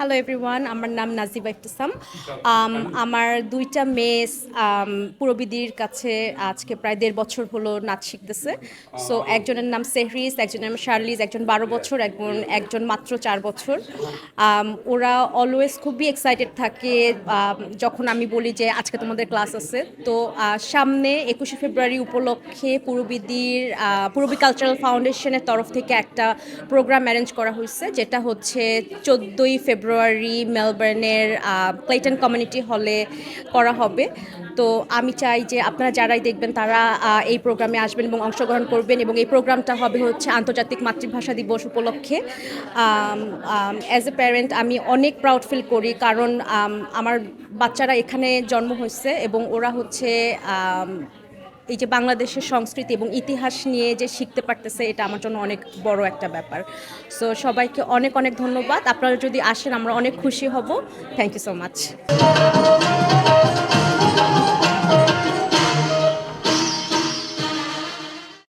Hello everyone আমার নাম নাজিবা ইফতেসাম। আমার দুইটা মেয়ে পুরবিদির কাছে আজকে প্রায় দেড় বছর হলো নাচ শিখতেছে। সো একজনের নাম সেহরিস একজনের নাম শার্লিজ একজন বারো বছর একজন একজন মাত্র চার বছর। ওরা অলওয়েজ খুবই এক্সাইটেড থাকে যখন আমি বলি যে আজকে তোমাদের ক্লাস আছে। তো সামনে একুশে ফেব্রুয়ারি উপলক্ষে পুরবিদির পুরবি কালচারাল ফাউন্ডেশনের তরফ থেকে একটা প্রোগ্রাম অ্যারেঞ্জ করা হয়েছে যেটা হচ্ছে চোদ্দোই ফেব্রুয়ারি মেলবার্নের ক্লেটন কমিউনিটি হলে করা হবে। তো আমি চাই যে আপনারা যারাই দেখবেন তারা এই প্রোগ্রামে আসবেন এবং অংশগ্রহণ করবেন এবং এই প্রোগ্রামটা হবে হচ্ছে আন্তর্জাতিক মাতৃভাষা দিবস উপলক্ষে। অ্যাজ এ প্যারেন্ট আমি অনেক প্রাউড ফিল করি কারণ আমার বাচ্চারা এখানে জন্ম হয়েছে এবং ওরা হচ্ছে এই যে বাংলাদেশের সংস্কৃতি এবং ইতিহাস নিয়ে যে শিখতে পারতেছে, এটা আমার জন্য অনেক বড় একটা ব্যাপার। সো সবাইকে অনেক অনেক ধন্যবাদ। আপনারা যদি আসেন, আমরা অনেক খুশি হব। Thank you so much